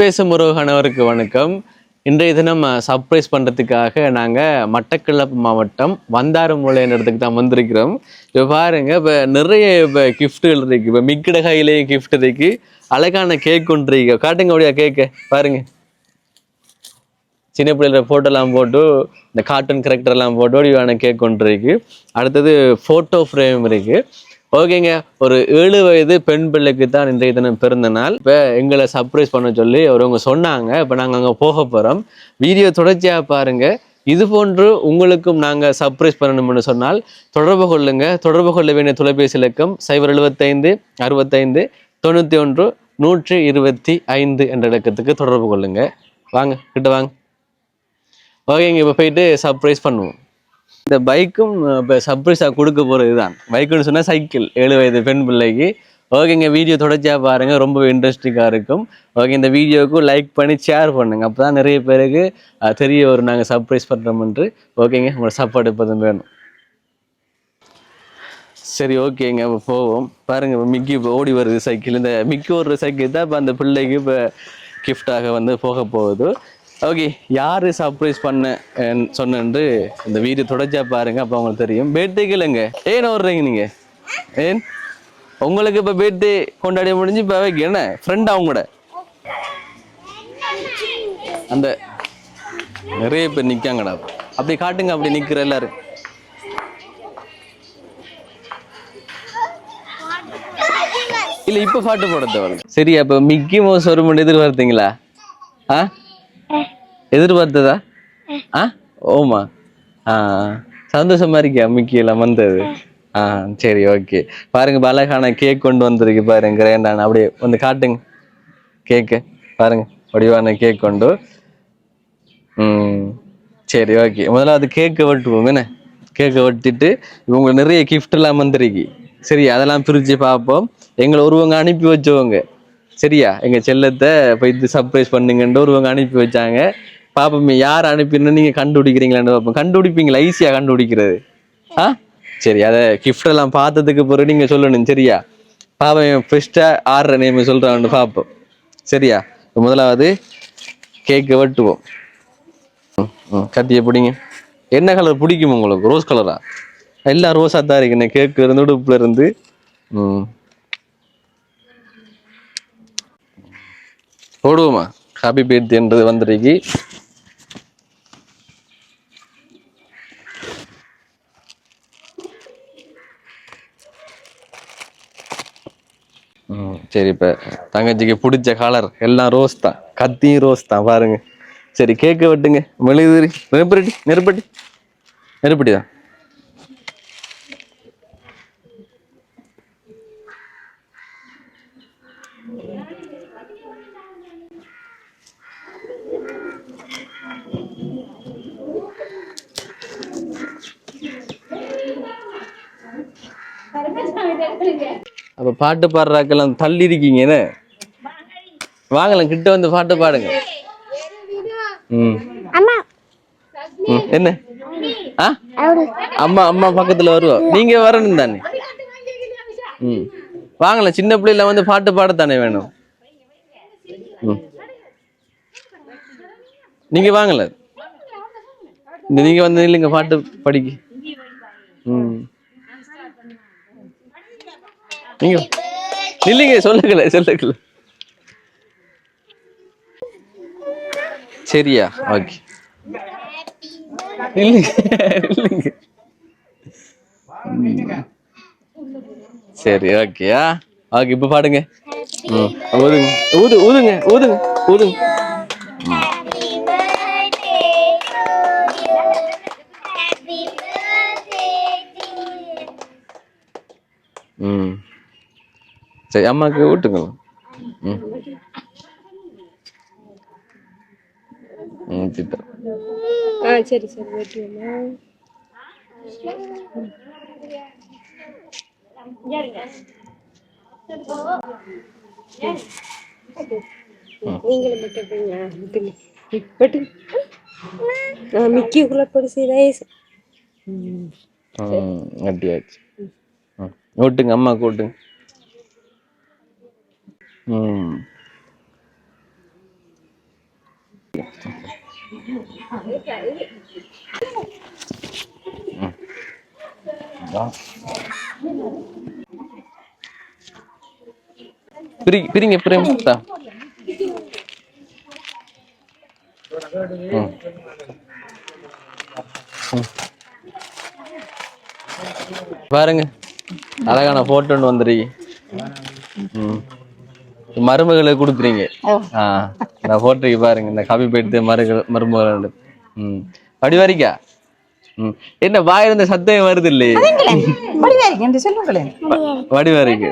பேசும் உறவுகானவருக்கு வணக்கம். இன்றைய தினம் சர்ப்ரைஸ் பண்ணுறதுக்காக நாங்கள் மட்டக்களப்பு மாவட்டம் வந்தாரமூலை என்ற இடத்துக்கு தான் வந்திருக்கிறோம். இப்போ பாருங்க இப்போ நிறைய இப்போ கிஃப்ட்டுகள் இருக்கு. இப்போ மிக்கிட கையிலேயே கிஃப்ட் இருக்கு. அழகான கேக் ஒன்று இருக்கு. காட்டுங்க அப்படியா கேக்கு பாருங்க. சின்ன பிள்ளைகள ஃபோட்டோலாம் போட்டு இந்த கார்ட்டூன் கேரக்டர்லாம் போட்டு வடிவான கேக் ஒன்று இருக்கு. அடுத்தது ஃபோட்டோ ஃப்ரேம் இருக்கு. ஓகேங்க. ஒரு ஏழு வயது பெண் பிள்ளைக்கு தான் இன்றைய தினம் பிறந்த நாள். இப்போ எங்களை சர்ப்ரைஸ் பண்ண சொல்லி அவரவங்க சொன்னாங்க. இப்போ நாங்கள் அங்கே போக போகிறோம் வீடியோ தொடர்ச்சியாக பாருங்கள் இது போன்று உங்களுக்கும் நாங்கள் சர்ப்ரைஸ் பண்ணணும்னு சொன்னால் தொடர்பு கொள்ளுங்க. தொடர்பு கொள்ள வேண்டிய தொலைபேசி இலக்கம் சைபர் எழுபத்தைந்து அறுபத்தைந்து தொண்ணூற்றி ஒன்று நூற்றி இருபத்தி ஐந்து என்ற இலக்கத்துக்கு தொடர்பு கொள்ளுங்க. வாங்க கிட்ட வாங்க. ஓகேங்க இப்போ போயிட்டு சர்ப்ரைஸ் பண்ணுவோம். இந்த பைக்கும் இப்போ சர்ப்ரைஸாக கொடுக்க போகிறது தான் பைக்குன்னு சொன்னால் சைக்கிள் ஏழு வயது பெண் பிள்ளைக்கு. ஓகேங்க வீடியோ தொடர்ச்சியாக பாருங்கள் ரொம்ப இன்ட்ரெஸ்டிங்காக இருக்கும். ஓகே இந்த வீடியோவுக்கு லைக் பண்ணி ஷேர் பண்ணுங்க. அப்போ தான் நிறைய பேருக்கு தெரிய ஒரு நாங்கள் சர்ப்ரைஸ் பண்ணுறோம்ன்று ஓகேங்க உங்களோட சாப்பாடு எப்போதும் வேணும். சரி ஓகேங்க இப்போ போவோம். பாருங்க இப்போ மிக்கி இப்போ ஓடி வருது சைக்கிள் இந்த மிக்கி ஓடுற சைக்கிள் தான் இப்போ அந்த பிள்ளைக்கு இப்போ கிஃப்டாக வந்து போக போகுது. ஓகே யார் சர்ப்ரைஸ் பண்ண அஹ், சொன்னேன்ட்டு இந்த வீடியோ தொடச்சா பாருங்க அப்போ உங்களுக்கு தெரியும். பேர்த்டேக்கு இல்லைங்க. ஏன் ஓடுறீங்க நீங்கள் ஏன்? உங்களுக்கு இப்போ பேர்த்டே கொண்டாடி முடிஞ்சு இப்போ வைக்க என்ன? ஃப்ரெண்ட் அவங்க கூட அந்த நிறைய பேர் நிற்காங்கடா அப்படி காட்டுங்க அப்படி நிற்கிற எல்லாரும். இல்லை இப்போ பாட்டு போட தேவை சரி அப்போ மிக்கி மவுஸ் மணி எதிர்பார்த்தீங்களா? ஆ? எதிர்பார்த்ததா? ஆ. ஓமா. ஆ சந்தோஷமா இருக்கியா மிக்கி எல்லாம் வந்தது. ஆ. சரி ஓகே. பாருங்க அழகான கேக் கொண்டு வந்திருக்கு பாருங்க கிரேண்டான. அப்படியே வந்து காட்டுங்க. கேக்கு பாருங்க வடிவான கேக் கொண்டு. ம் சரி ஓகே. முதல்ல அது கேக்கை வெட்டுவோம் என்ன? கேக்கை வெட்டிட்டு இவங்க நிறைய எல்லாம் வந்திருக்கு. சரி அதெல்லாம் பிரித்து பார்ப்போம். எங்களை ஒருவங்க அனுப்பி வச்சவங்க. சரியா? எங்க செல்லத்தை போய் சர்ப்ரைஸ் பண்ணுங்கன்ட்டு ஒருவங்க அனுப்பி வச்சாங்க. பாப்போம் யார் அனுப்பினு நீங்க கண்டுபிடிக்கிறீங்களான்னு பார்ப்போம் கண்டுபிடிப்பீங்களா? ஈஸியா கண்டுபிடிக்கிறது. ஆ? சரி அதை கிஃப்ட் எல்லாம் பார்த்ததுக்கு பிறகு நீங்க சொல்லணும் சரியா? பாப்போம் ஃபர்ஸ்டா ஆடுற நேம் சொல்றான்னு பார்ப்போம் சரியா? முதலாவது கேக்கை வெட்டுவோம். ம், ம், கட்டிய பிடிங்க. என்ன கலர் பிடிக்கும் உங்களுக்கு? ரோஸ் கலரா எல்லாம் ரோஸாக தான் இருக்குண்ணே கேக்கு இருந்து உடுப்புல இருந்து. ம். போடுவோமா? ஹாப்பி பர்த்டேன்றது வந்துருக்கு. சரி இப்போ தங்கச்சிக்கு பிடிச்ச கலர் எல்லாம் ரோஸ் தான். கத்தியும் ரோஸ் தான் பாருங்க. சரி கேட்க வெட்டுங்க. மெழுகுதிரி நெருப்பட்டி நெருப்பட்டி? நெருப்பட்டி தான் அப்ப பாட்டு பாடுறாக்கெல்லாம் தள்ளி இருக்கீங்க என்ன? வாங்கலாம் கிட்ட வந்து பாட்டு பாடுங்க. ம். என்ன? ஆ? அம்மா அம்மா பக்கத்துல வருவா. நீங்க வரணும் தானே. ம். வாங்கல சின்ன பிள்ளைல வந்து பாட்டு பாடத்தானே வேணும். ம். நீங்க வாங்கல இந்த நீங்க வந்து இல்லைங்க பாட்டு படிக்க. ம். நீங்க இல்லைங்க சொல்லுங்கள சொல்லுங்கள சரியா? ஓகே. இல்லைங்க இல்லைங்க. சரி ஓகேயா? ஓகே இப்போ பாடுங்க. ம் ஊதுங்க ஊது ஊதுங்க ஊதுங்க ஊதுங்க. சரி அம்மாவுக்கு விட்டுங்க ம். ம் திட்டம் ஆ சரி சரி வெட்டுவோமா நீங்களும் மட்டும் மிக்கிக்குள்ள அப்படியாச்சு. ஓட்டுங்க பிரிங்க பிரேம் தா. ம். ம். பாருங்க அழகான போட்டோ ஒன்று வந்துருக்கீங்க மருமகளை கொடுத்துறீங்க. ஆ நான் போட்டிருக்கேன் பாருங்க இந்த காபி போயிட்டு மருகள் மருமகள் ம். படிவாரிக்கா? ம். என்ன வாயில இருந்த சத்தம் வருது இல்லையே? படிவாரிக்கு என்று சொல்லுங்களேன் வடிவாரிக்கு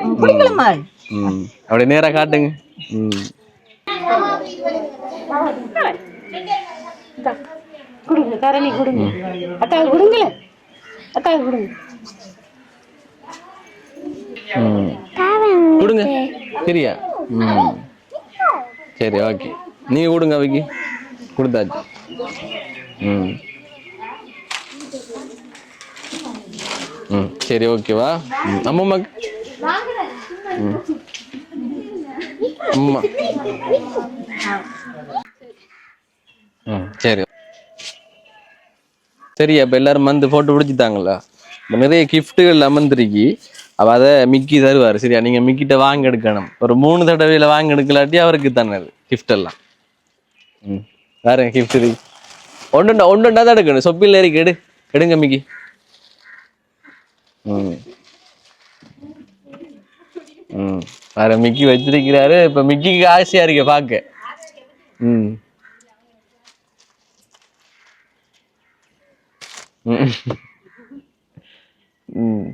ம் அப்படியே நேரா காட்டுங்க. ம். கொடுங்க தரணி கொடுங்க. அத்தாவுக்கு கொடுங்களேன் அத்தாவுக்கு கொடுங்க. கொடுங்க. சரியா ம். சரி ஓகே. நீங்க கொடுங்க அவைக்கு கொடுத்தாச்சு. ம். ம். சரி ஓகேவா? ம் அம்மாக்கு ம். அம்மா. ம். சரி. சரி அப்ப எல்லாரும் வந்து போட்டோ பிடிச்சிட்டாங்களா? நிறைய கிஃப்ட்டுகள் அமர்ந்திருக்கி. அவ அதை மிக்கி தருவார். சரியா? நீங்க மிக்கிட்ட வாங்கி எடுக்கணும். ஒரு மூணு தடவையில வாங்கி எடுக்கலாட்டி அவருக்கு தானே அது gift எல்லாம். ம். வேற கிஃப்ட் இருக்கு ஒன்றுண்டா ஒன்றுண்டா தான் எடுக்கணும். சொப்பில் இருக்கு எடு. எடுங்க மிக்கி. ம். ம். வேற மிக்கி வச்சிருக்கிறாரு. இப்ப மிக்கிக்கு ஆசையா இருக்கு பார்க்க ம். ம். ம்.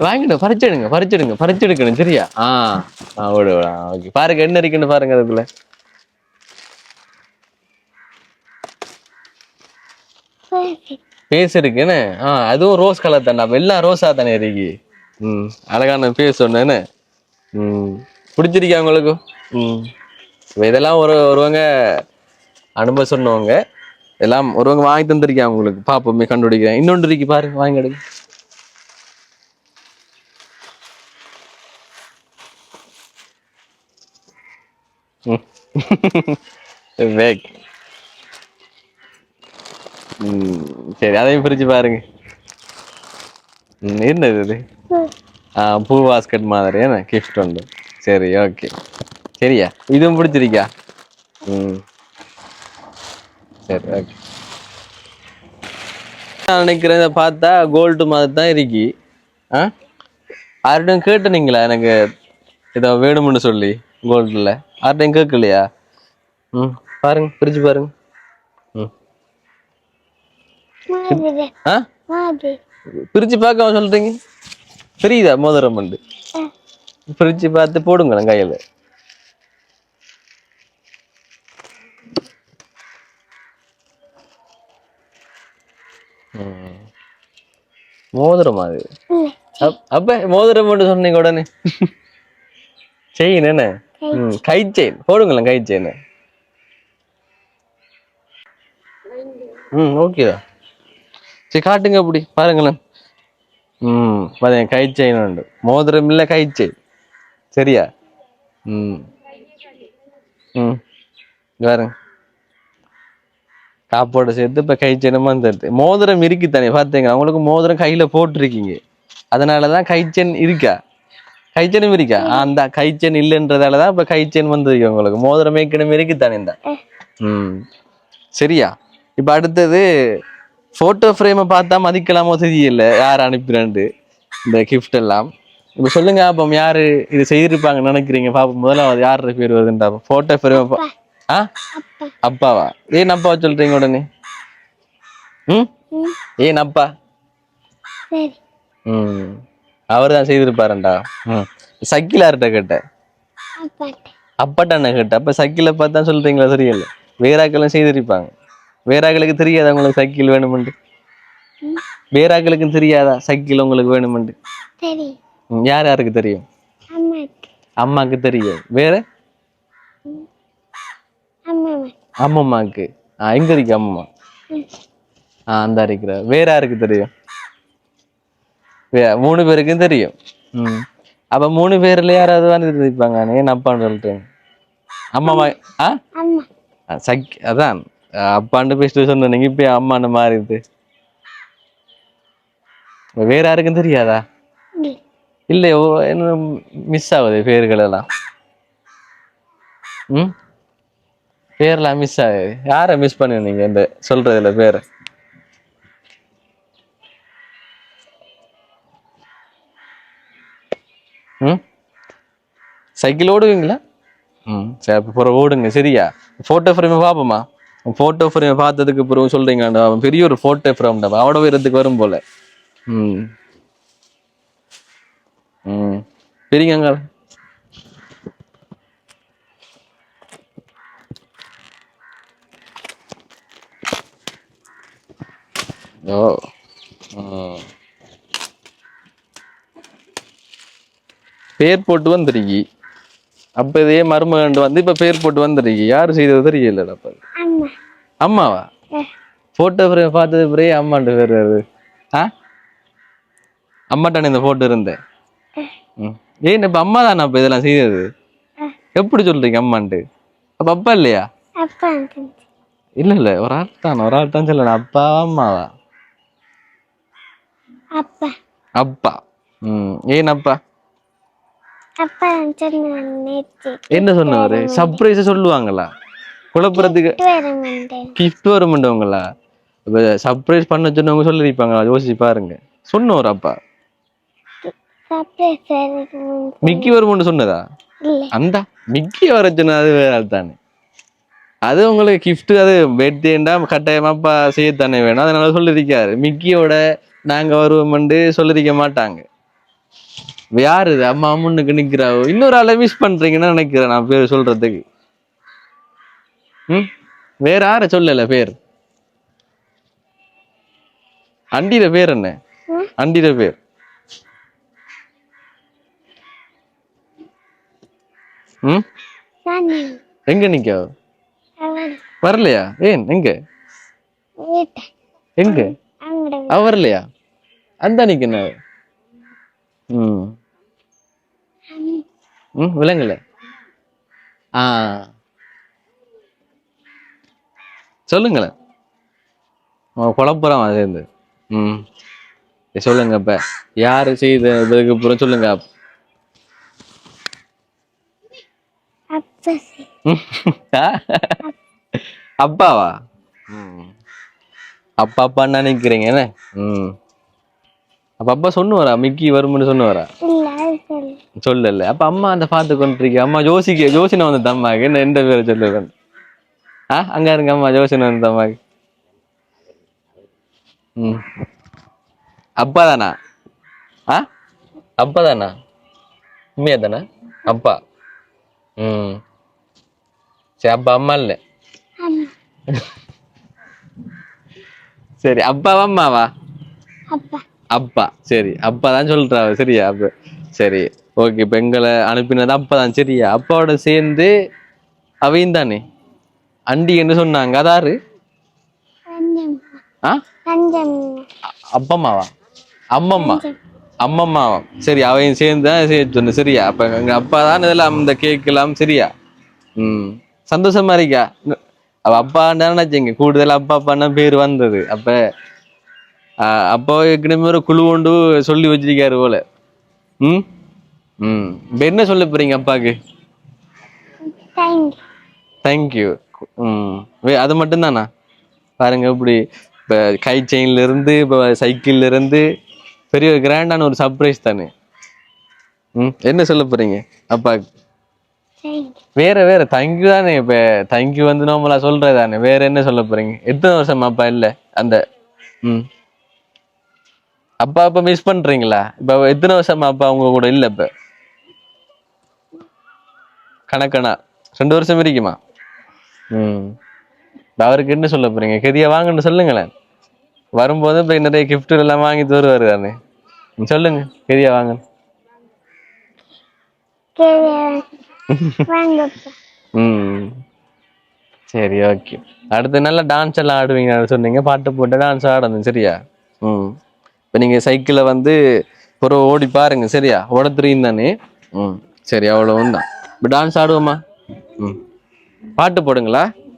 வாங்கிடும் பறிச்சிடுங்க பறிச்சிடுங்க பறிச்செடுக்கணும் சரியா? ஆ ஆ விடு ஓகே. பாருங்க என்ன இருக்குன்னு பாருங்க அதுக்குள்ள. பேஸ் இருக்குன்னு ஆ அதுவும் ரோஸ் கலர் தானே அப்ப எல்லாம் ரோஸா தானே இருக்கு. ம் அழகான பேஸ் ஒண்ணுன்னு ம் பிடிச்சிருக்கா உங்களுக்கு? ம். இதெல்லாம் ஒரு ஒருவங்க அனுபவம் சொன்னவங்க எல்லாம் ஒருவங்க வாங்கி தந்திருக்கேன் உங்களுக்கு? பாப்போமே கண்டுபிடிக்கிறேன். இன்னொன்று இருக்கு பாருங்க வாங்கி எடுங்க. பேக் ம் சரி அதையும் பிரிச்சு பாருங்க. ம் என்னது இது? ஆ பூ பாஸ்கெட் மாதிரி என்ன? கிஃப்ட் உண்டு. சரி ஓகே சரியா? இதுவும் பிடிச்சிருக்கா? ம். சரி ஓகே நான் நினைக்கிறேன் இதை பார்த்தா கோல்டு மாதிரி தான் இருக்கி. ஆ? யார்கிட்டையும் கேட்டுனீங்களா? எனக்கு ஏதோ வேணும்னு சொல்லி கோல்டில் யார்கிட்டையும் கேட்கலையா? ம் பாருங்க பிரிச்சு பாருங்க. ம். ஆ? பிரிச்சு பார்க்காம சொல்றீங்க? தெரியுதா மோதிரம் உண்டு பிரிச்சு பார்த்து போடுங்களேன் கையில. மோதிரமா அது? அப்- அப்ப மோதிரம் மட்டும் சொன்னீங்க உடனே. செயின் என்ன? கை செயின் போடுங்களேன் கை செயின் ம் ஓகேதா சரி காட்டுங்க அப்படி. பாருங்களேன். ம் பாருங்க கை செயின் உண்டு. மோதிரம் இல்லை கை செயின் சரியா? ம். ம் பாருங்க. காப்போட சேர்த்து இப்ப கை செயினுமா தருது மோதிரம் இருக்கு தானே பார்த்தீங்க அவங்களுக்கு மோதிரம் கையில போட்டிருக்கீங்க. அதனாலதான் கைச்சென் இருக்கா? கைச்செனும் இருக்கா அந்த கைச்சென் இல்லைன்றதாலதான் இப்ப கைச்சென் வந்திருக்கு உங்களுக்கு. மோதிரம் ஏற்கனவே இருக்கு தானே இந்த? ம். சரியா? இப்ப அடுத்தது போட்டோ ஃப்ரேமை பார்த்தா மதிக்கலாமோ தெரியல. யார் அனுப்பினாண்டு இந்த கிஃப்ட் எல்லாம்? இப்ப சொல்லுங்க அப்போ யாரு இது செய்திருப்பாங்கன்னு நினைக்கிறீங்க? பாப்போம் முதல்ல யார் பேர் வருதுன்றா? போட்டோ ஃப்ரேம் ஆ? அப்பாவா? ஏன் அப்பா சொல்றீங்க உடனே? ம்? ஏன் அப்பா? ம். அவர் தான் செய்திருப்பாருண்டா ம். சக்கில் யார்கிட்ட கேட்ட அப்பாட்ட கேட்ட அப்ப சக்கில பார்த்தா சொல்றீங்களா தெரியல வேறாக்களும் செய்திருப்பாங்க. வேறாக்களுக்கு தெரியாதா உங்களுக்கு சக்கில் வேணுமெண்டு வேறாக்களுக்கும் தெரியாதா சக்கில் உங்களுக்கு வேணுமெண்டு யார் யாருக்கு தெரியும்? அம்மாக்கு தெரியும். வேற? அம்மம்மாக்கு ஆ எங்க இருக்கு அம்மா? ஆ அந்த இருக்கிற வேற யாருக்கு தெரியும்? மூணு பேருக்கும் தெரியும். அப்ப மூணு பேர்ல யாராவது வந்து இருப்பாங்க ஏன் அப்பான்னு சொல்லிட்டேன் அம்மா ஆ? சக் அதான். அப்பாண்டு பேசிட்டு சொன்னீங்க இப்ப அம்மாண்டு மாறிடுது. வேற யாருக்கும் தெரியாதா? இல்ல. ஓ என்ன மிஸ் ஆகுது பேர்கள் எல்லாம்? ம்? பேர்லாம் மிஸ் ஆகுது. யாரை மிஸ் பண்ணுவீங்க இந்த சொல்றதுல பேரை. ம்? சைக்கிள் ஓடுவீங்களா? ம். சரி அப்போ பிறகு ஓடுங்க. சரியா? ஃபோட்டோ ஃப்ரேமை பார்ப்போமா ஃபோட்டோ ஃப்ரேமை பார்த்ததுக்கு பிறகு சொல்றீங்கடா அவன் பெரிய ஒரு ஃபோட்டோ ஃப்ரேம்டா அவட உயரத்துக்கு வரும் போல. ம். ம். பெரியங்க ஓ. பேர் போட்டு வந்துருக்கி. அப்ப இதே மருமகண்டு வந்து இப்ப பேர் போட்டு வந்துருக்கி. யாரு செய்தது தெரியலடா அப்ப. அம்மாவா? போட்டோ ஃப்ரேம் பார்த்தது பிறகு அம்மாண்டு பேர் வருது. ஆ? அம்மாட்டான இந்த போட்டோ இருந்தேன். ஏன் இப்ப அம்மா தானே அப்ப இதெல்லாம் செய்தது? எப்படி சொல்றீங்க அம்மான்ட்டு? அப்ப அப்பா இல்லையா? அப்பா இல்ல இல்ல. ஒரு ஆள் தான்? ஒரு ஆள் தான் சொல்லணும் அப்பாவா அம்மாவா? அப்பா. அப்பா. ம். ஏன் அப்பா அப்பா? என்ன சொன்னவரு சர்ப்ரைஸ் சொல்லுவாங்களா? குழப்பறதுக்கு கிஃப்ட் வரும்ன்றவங்களா? இப்போ சர்ப்ரைஸ் பண்ண சொன்னவங்க சொல்லிருப்பாங்க யோசிச்சு பாருங்க. சொன்னவர் அப்பா. மிக்கி வரும்னு சொன்னதா? அந்த மிக்கி வர சொன்னது அது வேற தானே. அது உங்களுக்கு gift அது பர்த்டேண்டா கட்டாயமா அப்பா செய்யத்தானே வேணும். அதனால சொல்லிருக்காரு மிக்கியோட நாங்க வருவோம்னு சொல்லிருக்க மாட்டாங்க. யாரு இது? அம்மா முன்னுக்கு நிக்கிறாவோ? இன்னொரு ஆளை மிஸ் பண்றீங்கன்னு நினைக்கிறேன் நான் பேர் சொல்றதுக்கு. ம்? வேற யார சொல்லல பேர்? அண்டிட பேர் என்ன? அண்டிட பேர். ம்? எங்க நிக்க? வரலையா? ஏன்? எங்க? எங்க? அவ வரலையா? அந்த நிக்கன ம். ம் விளங்கல ஆ. சொல்லுங்களேன் குழப்பறான் அது இருந்து ம். சொல்லுங்க இப்ப யாரு செய்ததுக்கு அப்புறம் சொல்லுங்க அப்பா? அப்பாவா. அப்பா அப்பான்னு நினைக்கிறீங்க என்ன? ம். அப்ப அப்பா சொன்னுவாரா மிக்கி வரும்னு சொன்னுவாரா சொல்லல. அப்ப அம்மா அந்த பார்த்து கொண்டிருக்க? அம்மா ஜோசிக்கு ஜோசின வந்த அம்மாக்கு என்ன எந்த பேரை சொல்லுவேன்? ஆ அங்க இருங்க அம்மா ஜோசின வந்த அம்மாக்கு ம். அப்பா தானா? ஆ? அப்பா தானா? உண்மையா தானே? அப்பா. ம். சரி அப்பா அம்மா இல்லை. சரி அப்பாவா அம்மாவா? அப்பா. அப்பா. சரி அப்பா தான் சொல்றாரு சரியா? அப்ப சரி ஓகே இப்ப எங்களை அனுப்பினது அப்பா தான் சரியா? அப்பாவோட சேர்ந்து அவையும் தானே? அண்டி என்று சொன்னாங்க. அதாரு ஆ? அப்பம்மாவா? அம்மம்மா. அம்மம்மாவா? சரி அவையும் சேர்ந்து தான் சொன்ன சரியா? அப்ப எங்க அப்பா தான் இதெல்லாம் இந்த கேக் எல்லாம் சரியா? ம். சந்தோஷமா இருக்கா? அவ அப்பா நினைச்சீங்க? கூடுதல் அப்பா அப்பான்னா பேர் வந்தது? அப்ப அப்பா ஏற்கனவே ஒரு குழு கொண்டு சொல்லி வச்சிருக்காரு போல. ம்? ம். இப்ப என்ன சொல்ல போறீங்க அப்பாக்கு? தேங்க்யூ ம். அது மட்டும்தானா? பாருங்க இப்படி இப்போ கை செயின்ல இருந்து இப்போ சைக்கிள்ல இருந்து பெரிய ஒரு கிராண்டான ஒரு சர்ப்ரைஸ் தானே. ம். என்ன சொல்ல போறீங்க அப்பாக்கு? தேங்க்யூ வேற வேற தேங்க்யூ தானே இப்ப தேங்க்யூ வந்து நார்மலா சொல்றது தானே வேற என்ன சொல்ல போறீங்க? எத்தனை வருஷம் அப்பா இல்ல அந்த ம். அப்பா அப்பா மிஸ் பண்றீங்களா? இப்ப எத்தனை வருஷமா அப்பா உங்க கூட இல்ல இப்ப? கணக்கணா ரெண்டு வருஷம் இருக்குமா ம். இப்ப அவருக்கு என்ன சொல்ல போறீங்க? கெதியா வாங்கன்னு சொல்லுங்களேன். வரும்போது இப்ப நிறைய gift எல்லாம் வாங்கி தருவாரு தானே? ம், சொல்லுங்க கெதியா வாங்க. வாங்கப்பா ம். சரி ஓகே அடுத்து நல்லா டான்ஸ் எல்லாம் ஆடுவீங்க சொன்னீங்க. பாட்டு போட்டு டான்ஸ் ஆடணும் சரியா? ம். இப்போ நீங்கள் சைக்கிளை வந்து ஒரு ஓடி பாருங்க சரியா? ஓட தெரியும் தானே? ம் சரி அவ்வளோ தான் இப்போ டான்ஸ் ஆடுவோமா? ம். பாட்டு போடுங்களா?